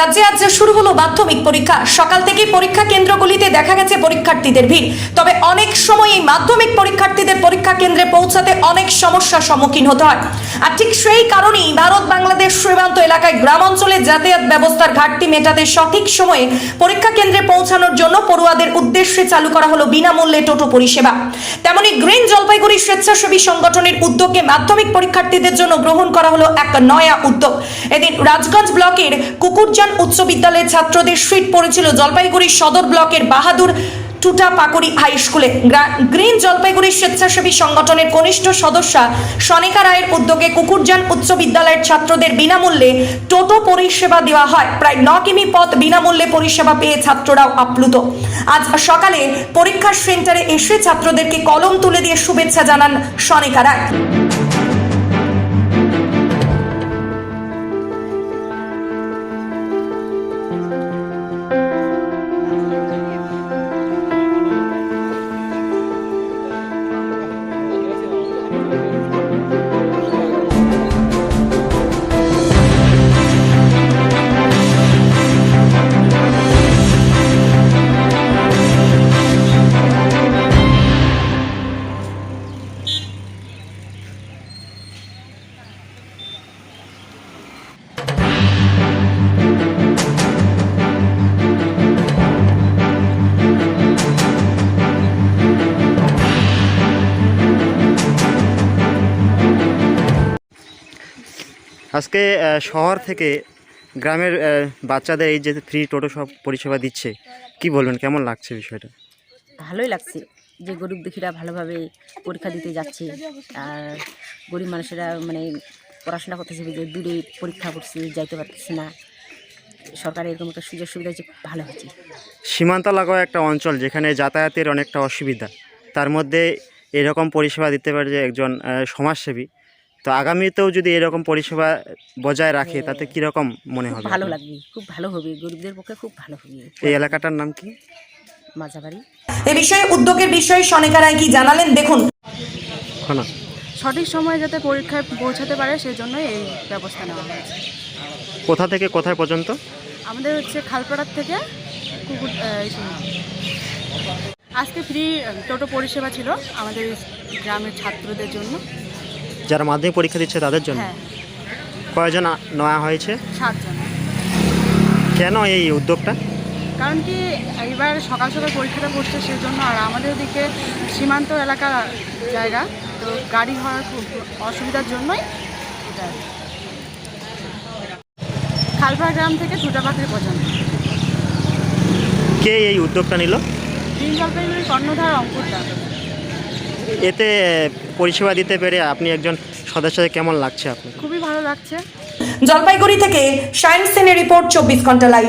রাজ্যে আজ শুরু হলো মাধ্যমিক পরীক্ষা। সকাল থেকে পরীক্ষা কেন্দ্রগুলিতে দেখা গেছে পরীক্ষার্থীদের ভিড়। তবে অনেক সময় এই মাধ্যমিক পরীক্ষার্থীদের পরীক্ষা কেন্দ্রে পৌঁছাতে অনেক সমস্যার সম্মুখীন হতে হয়। আর ঠিক সেই কারণেই ভারত বাংলাদেশ সীমান্ত এলাকায় গ্রাম অঞ্চলে যাতায়াত ব্যবস্থার ঘাটতি মেটাতে সঠিক সময়ে পরীক্ষা কেন্দ্রে পৌঁছানোর জন্য পড়ুয়াদের উদ্দেশ্যে চালু করা হলো বিনামূল্যে টোটো পরিষেবা। তেমনি গ্রিন জলপাইগুড়ি স্বেচ্ছাসেবী সংগঠনের উদ্যোগে মাধ্যমিক পরীক্ষার্থীদের জন্য গ্রহণ করা হলো এক নয়া উদ্যোগ। এদিন রাজগঞ্জ ব্লকের কুকুরজান উচ্চ বিদ্যালয়ের ছাত্রদের সিট পড়েছিল জলপাইগুড়ি সদর ব্লকের বাহাদুর টুটা পাকুড়ি হাই স্কুলে। গ্রা- গ্রিন জলপাইগুড়ি স্বেচ্ছাসেবী সংগঠনের কনিষ্ঠ সদস্যা সনিকা রায়ের উদ্যোগে কুকুরজান উচ্চ বিদ্যালয়ের ছাত্রদের বিনামূল্যে টোটো পরিষেবা দেওয়া হয়। প্রায় ন কিমি পথ বিনামূল্যে পরিষেবা পেয়ে ছাত্ররাও আপ্লুত। আজ সকালে পরীক্ষা সেন্টারে এসে ছাত্রদেরকে কলম তুলে দিয়ে শুভেচ্ছা জানান সনিকা রায়। আজকে শহর থেকে গ্রামের বাচ্চাদের এই যে ফ্রি টোটো সব পরিষেবা দিচ্ছে কি বলবেন? কেমন লাগছে বিষয়টা? ভালোই লাগছে যে গরিব দুঃখীরা ভালোভাবে পরীক্ষা দিতে যাচ্ছে। আর গরিব মানুষেরা মানে পড়াশোনা করতেছে যে দূরে পরীক্ষা করছে যাইতে পারতেছে না। সরকারের এরকম একটা সুযোগ সুবিধা হচ্ছে ভালো হচ্ছে। সীমান্ত লাগোয়া একটা অঞ্চল যেখানে যাতায়াতের অনেকটা অসুবিধা। তার মধ্যে এরকম পরিষেবা দিতে পারে যে একজন সমাজসেবী তো আগামীতেও যদি এরকম পরিষেবা বজায় রাখে তাতে কীরকম মনে হবে ভালো লাগবে খুব ভালো হবে গরিবদের পক্ষে খুব ভালো হবে। এই এলাকাটার নাম কি? মাঝাবাড়ি। এ বিষয়ে উদ্যোগের বিষয়ে সনিকা রায় কি জানালেন দেখুন। খনা সঠিক সময়ে যাতে পরীক্ষায় পৌঁছাতে পারে সেই জন্যই এই ব্যবস্থা নেওয়া হয়েছে। কোথা থেকে কোথায় পর্যন্ত? আমাদের হচ্ছে খালপাড়ার থেকে কুকুর এই আজকে ফ্রি টোটো পরিষেবা ছিল আমাদের গ্রামের ছাত্রদের জন্য। যারা মাধ্যমিক পরীক্ষা দিচ্ছে তাদের জন্য? হ্যাঁ। কয়জন আ- নেওয়া হয়েছে? সাতজন। কেন এই উদ্যোগটা? কারণ কি এইবার সকাল সকাল পরীক্ষাটা পড়ছে সেই জন্য আর আমাদের দিকে সীমান্ত এলাকা জায়গা তো গাড়ি হওয়ার খুব অসুবিধার জন্যই এটা। খালপাড়া গ্রাম থেকে ঠুটাপাখির পর্যন্ত। কে এই উদ্যোগটা নিল? তিন জলপাইগুড়ি কর্ণধার অঙ্কুরটা এতে পরিষেবা দিতে পেরে আপনি একজন সদস্যদের কেমন লাগছে আপনি খুবই ভালো লাগছে। জলপাইগুড়ি থেকে সায়েন্স সেনের রিপোর্ট, চব্বিশ ঘণ্টা লাইভ